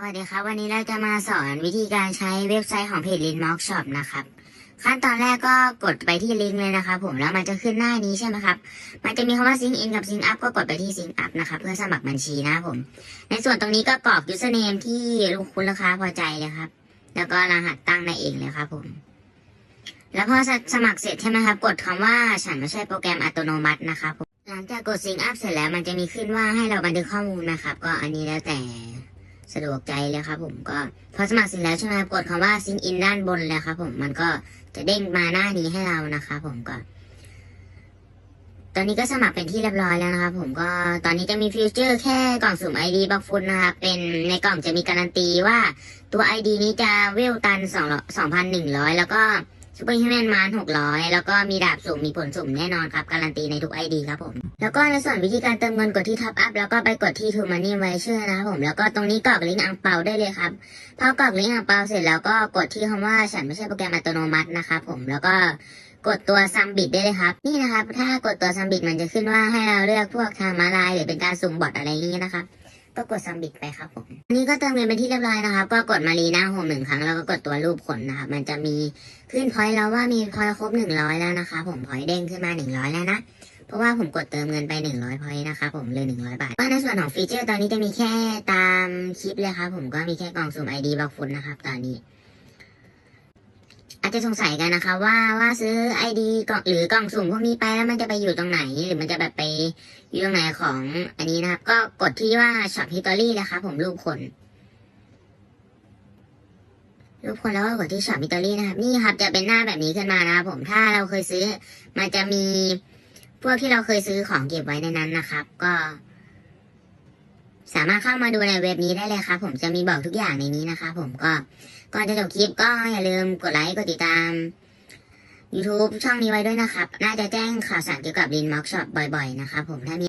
สวัสดีครับ วันนี้เราจะมาสอนวิธีการใช้เว็บไซต์ของเพจ l i n m o k Shop นะครับ ขั้นตอนแรกก็กดไปที่ลิงก์เลยนะครับผมแล้วมันจะขึ้นหน้านี้ใช่ไหมครับ มันจะมีคำว่า Sync In กับ Sync Up ก็กดไปที่ Sync Up นะครับเพื่อสมัครบัญชีนะผม ในส่วนตรงนี้ก็กรอก username ที่คุณลูกค้าพอใจเลยครับ แล้วก็รหัสตั้งได้เองเลยครับผมแล้วพอสมัครเสร็จใช่ไหมครับ กดคำว่าฉันไม่ใช่โปรแกรมอัตโนมัตินะครับหลังจากกด Sync Up เสร็จแล้วมันจะมีขึ้นว่าให้เราบันทึกข้อมูลนะครับ ก็อันนี้แล้วแต่ สะดวกใจเลยครับผมก็พอสมัครเสร็จแล้วใช่ไหมกดคำว่า sync in ด้านบนเลยครับผมมันก็จะเด้งมาหน้านี้ให้เรานะครับผมก็ ตอนนี้ก็สมัครเป็นที่เรียบร้อยแล้วนะครับผมก็ตอนนี้จะมีฟิวเจอร์แค่กล่องสุ่ม ID บักฟุตนะครับเป็นในกล่องจะมีการันตีว่าตัว ID นี้จะเวลตัน2 2,100 แล้วก็ ซูเปอร์ฮิวแมนมาน600แล้วก็มีดาบสุ่มมีผลสุ่มแน่นอนครับ การันตีในทุก ID ครับผม แล้วก็ในส่วนวิธีการเติมเงินกดที่ท็อปอัพแล้วก็ไปกดที่ True Money Voucher นะครับผม แล้วก็ตรงนี้กรอกลิงก์อังเปาได้เลยครับพอกรอกลิงก์อังเปาเสร็จแล้วก็กดที่คำว่าฉันไม่ใช่โปรแกรมอัตโนมัตินะครับผมแล้วก็กดตัวซัมบิดได้เลยครับ นี่นะครับ ถ้ากดตัวซัมบิดมันจะขึ้นว่าให้เราเลือกพวกทางม้าลายหรือเป็นการสุ่มบอทอะไรอย่างนี้นะครับ ก็กดซัมบิตไปครับผมอันนี้ก็เติมเงินเป็นที่เรียบร้อยนะครับ ก็กดมารีหน้าโฮมหนึ่งครั้งแล้วก็กดตัวรูปขนนะครับ มันจะมีขึ้นพอยต์แล้วว่ามีพอยต์ครบหนึ่งร้อยแล้วนะคะผมพอยต์เด้งขึ้นมาหนึ่งร้อยแล้วนะเพราะว่าผมกดเติมเงินไป 100พอยต์นะคะผมเลย 100 บาทก็ในส่วนของฟีเจอร์ตอนนี้จะมีแค่ตามคลิปเลยครับผมก็มีแค่กล่องสุ่ม ID บล็อกฟุตนะครับตอนนี้ อาจจะสงสัยกันนะคะ ว่าว่าซื้อ ID กล่องหรือกล่องสุ่มพวกนี้ไปแล้วมันจะไปอยู่ตรงไหน หรือมันจะแบบไปอยู่ตรงไหนของอันนี้นะครับ ก็กดที่ว่า Shop History เลยครับผมรูปคนรูปคนแล้วก็กดที่ Shop History นะครับ นี่ครับจะเป็นหน้าแบบนี้ขึ้นมานะครับผมถ้าเราเคยซื้อ มันจะมีพวกที่เราเคยซื้อของเก็บไว้ในนั้นนะครับ ก็ สามารถเข้ามาดูในเว็บนี้ได้เลยครับผมจะมีบอกทุกอย่างในนี้นะครับผมก็ก่อนจะจบคลิปก็อย่าลืมกดไลค์กดติดตาม YouTube ช่องนี้ไว้ด้วยนะครับ น่าจะแจ้งข่าวสารเกี่ยวกับลินม็อกช็อปบ่อยๆนะครับผมถ้ามี